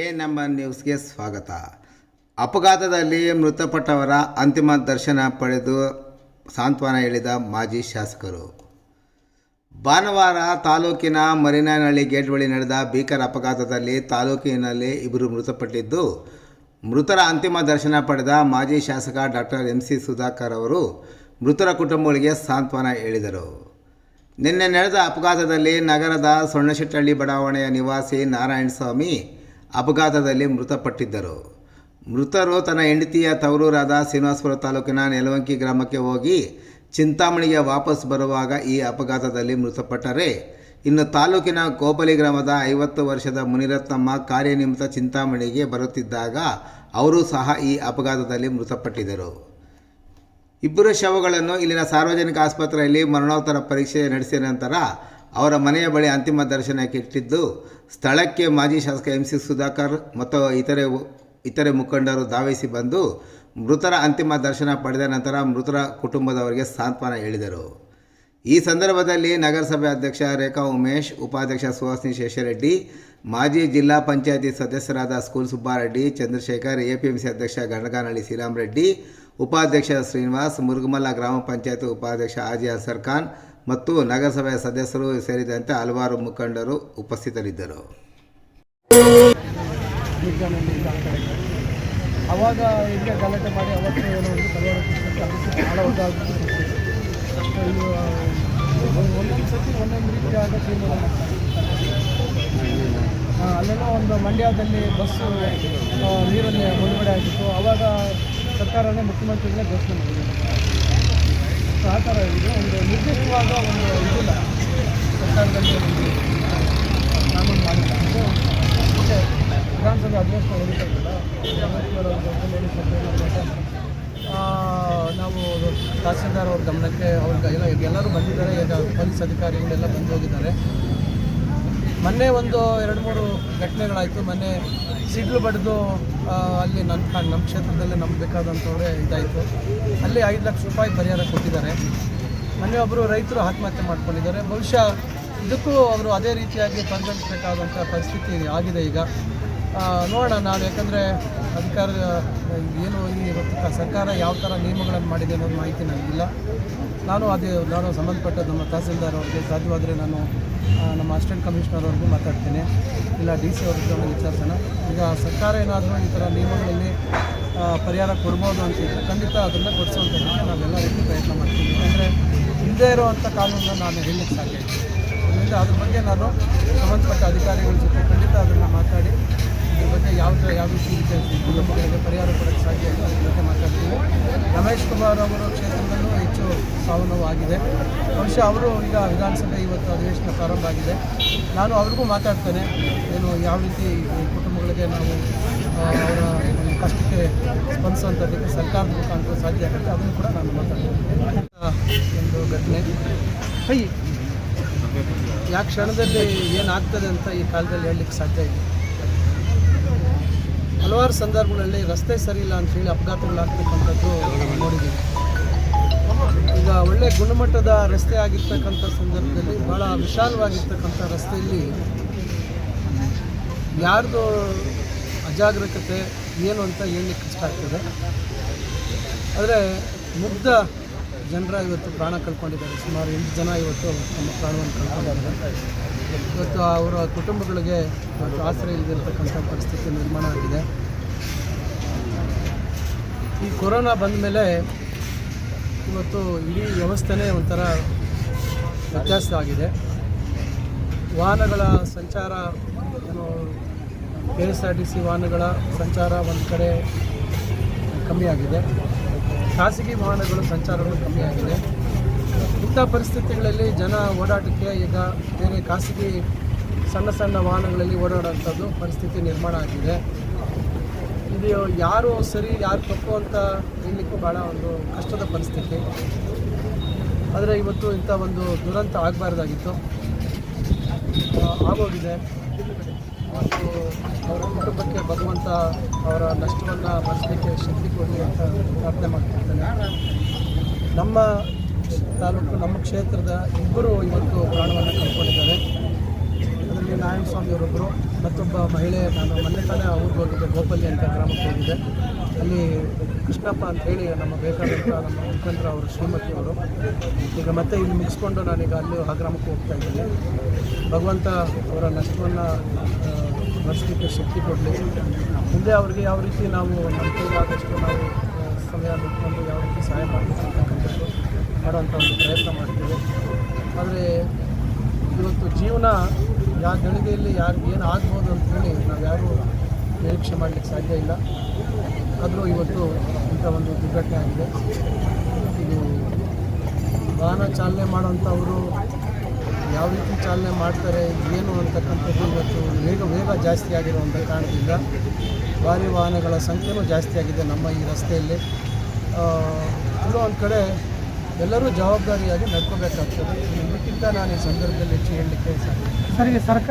A ನಮ್ಮ ನ್ಯೂಸ್ಗೆ ಸ್ವಾಗತ. ಅಪಘಾತದಲ್ಲಿ ಮೃತಪಟ್ಟವರ ಅಂತಿಮ ದರ್ಶನ ಪಡೆದು ಸಾಂತ್ವನ ಹೇಳಿದ ಮಾಜಿ ಶಾಸಕರು. ಭಾನುವಾರ ತಾಲೂಕಿನ ಮರಿನಾನಹಳ್ಳಿ ಗೇಟ್ ಬಳಿ ನಡೆದ ಭೀಕರ ಅಪಘಾತದಲ್ಲಿ ತಾಲೂಕಿನಲ್ಲಿ ಇಬ್ಬರು ಮೃತಪಟ್ಟಿದ್ದು, ಮೃತರ ಅಂತಿಮ ದರ್ಶನ ಪಡೆದ ಮಾಜಿ ಶಾಸಕ ಡಾಕ್ಟರ್ ಎಂ ಸಿ ಸುಧಾಕರ್ ಅವರು ಮೃತರ ಕುಟುಂಬಗಳಿಗೆ ಸಾಂತ್ವನ ಹೇಳಿದರು. ನಿನ್ನೆ ನಡೆದ ಅಪಘಾತದಲ್ಲಿ ನಗರದ ಸೊಣ್ಣಶೆಟ್ಟಹಳ್ಳಿ ಬಡಾವಣೆಯ ನಿವಾಸಿ ನಾರಾಯಣಸ್ವಾಮಿ ಅಪಘಾತದಲ್ಲಿ ಮೃತಪಟ್ಟಿದ್ದರು. ಮೃತರು ತನ್ನ ಹೆಂಡತಿಯ ತವರೂರಾದ ಶ್ರೀನಿವಾಸಪುರ ತಾಲೂಕಿನ ನೆಲವಂಕಿ ಗ್ರಾಮಕ್ಕೆ ಹೋಗಿ ಚಿಂತಾಮಣಿಗೆ ವಾಪಸ್ ಬರುವಾಗ ಈ ಅಪಘಾತದಲ್ಲಿ ಮೃತಪಟ್ಟರೆ. ಇನ್ನು ತಾಲೂಕಿನ ಕೋಪಲಿ ಗ್ರಾಮದ ಐವತ್ತು ವರ್ಷದ ಮುನಿರತ್ನಮ್ಮ ಕಾರ್ಯನಿಮಿತ್ತ ಚಿಂತಾಮಣಿಗೆ ಬರುತ್ತಿದ್ದಾಗ ಅವರು ಸಹ ಈ ಅಪಘಾತದಲ್ಲಿ ಮೃತಪಟ್ಟಿದ್ದರು. ಇಬ್ಬರು ಶವಗಳನ್ನು ಇಲ್ಲಿನ ಸಾರ್ವಜನಿಕ ಆಸ್ಪತ್ರೆಯಲ್ಲಿ ಮರಣೋತ್ತರ ಪರೀಕ್ಷೆ ನಡೆಸಿದ ನಂತರ ಅವರ ಮನೆಯ ಬಳಿ ಅಂತಿಮ ದರ್ಶನಕ್ಕೆ ಇಟ್ಟಿದ್ದು, ಸ್ಥಳಕ್ಕೆ ಮಾಜಿ ಶಾಸಕ ಎಂ ಸಿ ಸುಧಾಕರ್ ಮತ್ತು ಇತರೆ ಇತರೆ ಮುಖಂಡರು ಧಾವಿಸಿ ಬಂದು ಮೃತರ ಅಂತಿಮ ದರ್ಶನ ಪಡೆದ ನಂತರ ಮೃತರ ಕುಟುಂಬದವರಿಗೆ ಸಾಂತ್ವನ ಹೇಳಿದರು. ಈ ಸಂದರ್ಭದಲ್ಲಿ ನಗರಸಭೆ ಅಧ್ಯಕ್ಷ ರೇಖಾ ಉಮೇಶ್, ಉಪಾಧ್ಯಕ್ಷ ಸುಹಾಸಿನಿ ಶೇಷರೆಡ್ಡಿ, ಮಾಜಿ ಜಿಲ್ಲಾ ಪಂಚಾಯತಿ ಸದಸ್ಯರಾದ ಸ್ಕೂಲ್ ಸುಬ್ಬಾರೆಡ್ಡಿ, ಚಂದ್ರಶೇಖರ್, ಎಪಿಎಂಸಿ ಅಧ್ಯಕ್ಷ ಗಣಗಾನಹಳ್ಳಿ ಶ್ರೀರಾಮ್ ರೆಡ್ಡಿ ಉಪಾಧ್ಯಕ್ಷ ಶ್ರೀನಿವಾಸ್ ಮುರುಗಮಲ್ಲ ಗ್ರಾಮ ಪಂಚಾಯತ್ ಉಪಾಧ್ಯಕ್ಷ ಆಜಿ ಅಸರ್ ಖಾನ್ ಮತ್ತು ನಗರಸಭೆಯ ಸದಸ್ಯರು ಸೇರಿದಂತೆ ಹಲವಾರು ಮುಖಂಡರು ಉಪಸ್ಥಿತರಿದ್ದರು. ಅವಾಗ ಹಿಂಗೆ ಗಲಾಟೆ ಮಾಡಿ ಅವತ್ತು ಏನೋ ಒಂದು ಭಾಳ ಒದ್ದಾಡ್ಬಿಟ್ಟು ಒಂದೊಂದು ಸತಿ ಒಂದೊಂದು ಆ, ಅಲ್ಲೆಲ್ಲ ಒಂದು ಮಂಡ್ಯದಲ್ಲಿ ಬಸ್ಸು ನೀರನ್ನೇ ಮುಳುಗಡೆ ಆಗಿತ್ತು ಅವಾಗ ಸರ್ಕಾರನೇ ಮುಖ್ಯಮಂತ್ರಿಗಳೇ ಘೋಷಣೆ ಮಾಡಿದೆ ಸೊ ಆ ಥರ ಇದೆ. ಒಂದು ನಿರ್ದಿಷ್ಟವಾದ ಒಂದು ಇದಿಲ್ಲ. ಸರ್ಕಾರದಲ್ಲಿ ಕಾನೂನು ಮಾಡಿಲ್ಲ. ಮತ್ತೆ ವಿಧಾನಸಭೆ ಅಧಿವೇಶನ ನಾವು ತಹಸೀಲ್ದಾರ್ ಅವ್ರ ಗಮನಕ್ಕೆ ಅವ್ರಿಗೆ ಎಲ್ಲ ಎಲ್ಲರೂ ಬಂದಿದ್ದಾರೆ. ಈಗ ಪೊಲೀಸ್ ಅಧಿಕಾರಿಗಳೆಲ್ಲ ಬಂದು ಹೋಗಿದ್ದಾರೆ. ಮೊನ್ನೆ ಒಂದು ಎರಡು ಮೂರು ಘಟನೆಗಳಾಯಿತು. ಮೊನ್ನೆ ಸಿಡ್ಲು ಬಡಿದು ಅಲ್ಲಿ ನನ್ನ ನಮ್ಮ ಕ್ಷೇತ್ರದಲ್ಲೇ ನಮ್ಗೆ ಬೇಕಾದಂಥವ್ರೆ ಇದಾಯಿತು. ಅಲ್ಲಿ ಐದು ಲಕ್ಷ ರೂಪಾಯಿ ಪರಿಹಾರ ಕೊಟ್ಟಿದ್ದಾರೆ. ಮೊನ್ನೆ ಒಬ್ಬರು ರೈತರು ಆತ್ಮಹತ್ಯೆ ಮಾಡ್ಕೊಂಡಿದ್ದಾರೆ. ಬಹುಶಃ ಇದಕ್ಕೂ ಅವರು ಅದೇ ರೀತಿಯಾಗಿ ಪರಿಗಣಿಸಬೇಕಾದಂಥ ಪರಿಸ್ಥಿತಿ ಆಗಿದೆ ಈಗ. ನೋಡೋಣ ನಾನು ಯಾಕಂದರೆ ಅಧಿಕಾರ ಏನು ಈ ಸರ್ಕಾರ ಯಾವ ಥರ ನಿಯಮಗಳನ್ನು ಮಾಡಿದೆ ಅನ್ನೋದು ಮಾಹಿತಿ ನನಗಿಲ್ಲ. ನಾನು ಅದೇ, ನಾನು ಸಂಬಂಧಪಟ್ಟ ನಮ್ಮ ತಹಸೀಲ್ದಾರ್ ಅವ್ರಿಗೆ, ಸಾಧ್ಯವಾದರೆ ನಾನು ನಮ್ಮ ಅಸಿಸ್ಟೆಂಟ್ ಕಮಿಷನರ್ ಅವ್ರಿಗೂ ಮಾತಾಡ್ತೇನೆ. ಇಲ್ಲ, ಡಿ ಸಿ ಅವ್ರಿಗೆ ನಾನು ವಿಚಾರಿಸೋಣ. ಈಗ ಸರ್ಕಾರ ಏನಾದರೂ ಈ ಥರ ನಿಯಮಗಳಲ್ಲಿ ಪರಿಹಾರ ಕೊಡ್ಬೋದು ಅಂತಿದ್ರೆ ಖಂಡಿತ ಅದನ್ನು ಕೊಡಿಸುವಂಥ ನಾವೆಲ್ಲ ರೀತಿ ಪ್ರಯತ್ನ ಮಾಡ್ತೀವಿ. ಅಂದರೆ ಹಿಂದೆ ಇರುವಂಥ ಕಾನೂನನ್ನು ನಾನು ಹೇಳಲಿಕ್ಕೆ ಸಾಧ್ಯ ಇದರಿಂದ ಅದ್ರ ಬಗ್ಗೆ ನಾನು ಸಂಬಂಧಪಟ್ಟ ಅಧಿಕಾರಿಗಳ ಜೊತೆ ಖಂಡಿತ ಅದನ್ನು ಮಾತಾಡಿ ಇದ್ರ ಬಗ್ಗೆ ಯಾವ ಯಾವ ರೀತಿ ಇದೆ ಕುಟುಂಬಗಳಿಗೆ ಪರಿಹಾರ ಕೊಡೋಕ್ಕೆ ಸಾಧ್ಯ ಇಲ್ಲ ಅದ್ರ ಬಗ್ಗೆ ಮಾತಾಡ್ತೀವಿ. ರಮೇಶ್ ಕುಮಾರ್ ಅವರ ಕ್ಷೇತ್ರದಲ್ಲೂ ಹೆಚ್ಚು ಸಾವು ನೋವು ಆಗಿದೆ. ಬಹುಶಃ ಅವರು ಈಗ ವಿಧಾನಸಭೆ ಇವತ್ತು ಅಧಿವೇಶನ ಪ್ರಾರಂಭ ಆಗಿದೆ. ನಾನು ಅವ್ರಿಗೂ ಮಾತಾಡ್ತೇನೆ. ಏನು ಯಾವ ರೀತಿ ಕುಟುಂಬಗಳಿಗೆ ನಾವು ಅವರ ಕಷ್ಟಕ್ಕೆ ಸ್ಪಂದಿಸುವಂಥದ್ದಕ್ಕೆ ಸರ್ಕಾರದ ಮುಖಾಂತರ ಸಾಧ್ಯ ಆಗುತ್ತೆ. ಅದನ್ನು ಕೂಡ ನಾನು ಮಾತಾಡ್ತೇನೆ. ಒಂದು ಘಟನೆ. ಯಾವ ಕ್ಷಣದಲ್ಲಿ ಏನಾಗ್ತದೆ ಅಂತ ಈ ಕಾಲದಲ್ಲಿ ಹೇಳಲಿಕ್ಕೆ ಸಾಧ್ಯ ಇಲ್ಲ. ಹಲವಾರು ಸಂದರ್ಭಗಳಲ್ಲಿ ರಸ್ತೆ ಸರಿ ಇಲ್ಲ ಅಂತೇಳಿ ಅಪಘಾತಗಳಾಗ್ತಕ್ಕಂಥದ್ದು ನೋಡಿದ್ದೀವಿ. ಈಗ ಒಳ್ಳೆ ಗುಣಮಟ್ಟದ ರಸ್ತೆ ಆಗಿರ್ತಕ್ಕಂಥ ಸಂದರ್ಭದಲ್ಲಿ ಭಾಳ ವಿಶಾಲವಾಗಿರ್ತಕ್ಕಂಥ ರಸ್ತೆಯಲ್ಲಿ ಯಾರ್ದು ಅಜಾಗರೂಕತೆ ಏನು ಅಂತ ಹೇಳಲಿಕ್ಕೆ ಕಷ್ಟ ಆಗ್ತದೆ. ಆದರೆ ಮುಗ್ಧ ಜನರ ಇವತ್ತು ಪ್ರಾಣ ಕಳ್ಕೊಂಡಿದ್ದಾರೆ. ಸುಮಾರು ಎಂಟು ಜನ ಇವತ್ತು ತಮ್ಮ ಪ್ರಾಣವನ್ನು ಕಳ್ಕೊಂಡಿದ್ದಾರೆ. ಇವತ್ತು ಅವರ ಕುಟುಂಬಗಳಿಗೆ ಆಶ್ರಯ ಇಲ್ಲದಿರತಕ್ಕಂಥ ಪರಿಸ್ಥಿತಿ ನಿರ್ಮಾಣ ಆಗಿದೆ. ಈ ಕೊರೋನಾ ಬಂದ ಮೇಲೆ ಇವತ್ತು ಇಡೀ ವ್ಯವಸ್ಥೆನೇ ಒಂಥರ ವ್ಯತ್ಯಾಸ ಆಗಿದೆ. ವಾಹನಗಳ ಸಂಚಾರ, ಏನು K S R T C ವಾಹನಗಳ ಸಂಚಾರ ಒಂದು ಕಡೆ ಕಮ್ಮಿ ಆಗಿದೆ. ಖಾಸಗಿ ವಾಹನಗಳು ಸಂಚಾರಗಳು ಕಮ್ಮಿಯಾಗಿದೆ. ಇಂಥ ಪರಿಸ್ಥಿತಿಗಳಲ್ಲಿ ಜನ ಓಡಾಟಕ್ಕೆ ಈಗ ಬೇರೆ ಖಾಸಗಿ ಸಣ್ಣ ಸಣ್ಣ ವಾಹನಗಳಲ್ಲಿ ಓಡಾಡುವಂಥದ್ದು ಪರಿಸ್ಥಿತಿ ನಿರ್ಮಾಣ ಆಗಿದೆ. ಇದು ಯಾರು ಸರಿ, ಯಾರು ತಪ್ಪು ಅಂತ ಹೇಳಲಿಕ್ಕೂ ಭಾಳ ಒಂದು ಕಷ್ಟದ ಪರಿಸ್ಥಿತಿ. ಆದರೆ ಇವತ್ತು ಇಂಥ ಒಂದು ದುರಂತ ಆಗಬಾರ್ದಾಗಿತ್ತು. ಆಗೋಗಿದೆ. ಮತ್ತು ಅವರ ಕುಟುಂಬಕ್ಕೆ ಬರುವಂಥ ಅವರ ನಷ್ಟವನ್ನು ಭರಿಸಲಿಕ್ಕೆ ಶಕ್ತಿ ಕೊಡಿ ಅಂತ ಪ್ರಾರ್ಥನೆ ಮಾಡ್ತಿರ್ತೇನೆ. ನಮ್ಮ ತಾಲೂಕು, ನಮ್ಮ ಕ್ಷೇತ್ರದ ಇಬ್ಬರು ಇವತ್ತು ಪ್ರಾಣವನ್ನು ಕಳ್ಕೊಂಡಿದ್ದಾರೆ. ಅದರಲ್ಲಿ ನಾರಾಯಣ ಸ್ವಾಮಿ ಅವರೊಬ್ಬರು, ಮತ್ತೊಬ್ಬ ಮಹಿಳೆ, ನಾನು ಮೊನ್ನೆ ತಾನೇ ಅವ್ರಿಗೆ ಹೋಗಿದ್ದೆ, ಗೋಪಲ್ಲಿ ಅಂತ ಗ್ರಾಮಕ್ಕೆ ಹೋಗಿದ್ದೆ. ಅಲ್ಲಿ ಕೃಷ್ಣಪ್ಪ ಅಂತ ಹೇಳಿ ನಮ್ಮ ಬೇಕಾದಂಥ ನಮ್ಮ ಮುಖಂಡರ ಅವರು ಶ್ರೀಮತಿಯವರು ಈಗ ಮತ್ತೆ ಇಲ್ಲಿ ಮುಗಿಸ್ಕೊಂಡು ನಾನೀಗ ಅಲ್ಲಿ ಆ ಗ್ರಾಮಕ್ಕೆ ಹೋಗ್ತಾ ಇದ್ದೀನಿ. ಭಗವಂತ ಅವರ ನಷ್ಟವನ್ನು ಭರಿಸಲಿಕ್ಕೆ ಶಕ್ತಿ ಕೊಡಲಿ. ಮುಂದೆ ಅವ್ರಿಗೆ ಯಾವ ರೀತಿ ನಾವು ನಮ್ಮ ನಾವು ಸಮಯ ಬಿಟ್ಕೊಂಡು ಯಾವ ರೀತಿ ಸಹಾಯ ಮಾಡಬೇಕು ಅಂತಕ್ಕಂಥದ್ದು ಒಂದು ಪ್ರಯತ್ನ ಮಾಡ್ತೀವಿ. ಆದರೆ ಇವತ್ತು ಜೀವನ ಯಾವ ಗಳಿಗೆಯಲ್ಲಿ ಯಾರಿಗೆ ಏನು ಆಗ್ಬೋದು ಅಂತ ಹೇಳಿ ನಾವು ಯಾರೂ ನಿರೀಕ್ಷೆ ಮಾಡಲಿಕ್ಕೆ ಸಾಧ್ಯ ಇಲ್ಲ. ಆದರೂ ಇವತ್ತು ಇಂಥ ಒಂದು ದುರ್ಘಟನೆ ಆಗಿದೆ. ಇದು ವಾಹನ ಚಾಲನೆ ಮಾಡೋಂಥವರು ಯಾವ ರೀತಿ ಚಾಲನೆ ಮಾಡ್ತಾರೆ, ಏನು ಅಂತಕ್ಕಂಥದ್ದು ಇವತ್ತು ವೇಗ ವೇಗ ಜಾಸ್ತಿ ಆಗಿರುವಂಥ ಕಾರಣದಿಂದ ಭಾರಿ ವಾಹನಗಳ ಸಂಖ್ಯೆನೂ ಜಾಸ್ತಿ ಆಗಿದೆ ನಮ್ಮ ಈ ರಸ್ತೆಯಲ್ಲಿ. ಇನ್ನೂ ಒಂದು ಕಡೆ ಎಲ್ಲರೂ ಜವಾಬ್ದಾರಿಯಾಗಿ ನಡ್ಕೋಬೇಕಾಗ್ತದೆ. ಇದಕ್ಕಿಂತ ನಾನು ಈ ಸಂದರ್ಭದಲ್ಲಿ ಹೆಚ್ಚು ಹೇಳಲಿಕ್ಕೆ ಸಾಧ್ಯ ಸರ್ ಸರ್ಕಾರ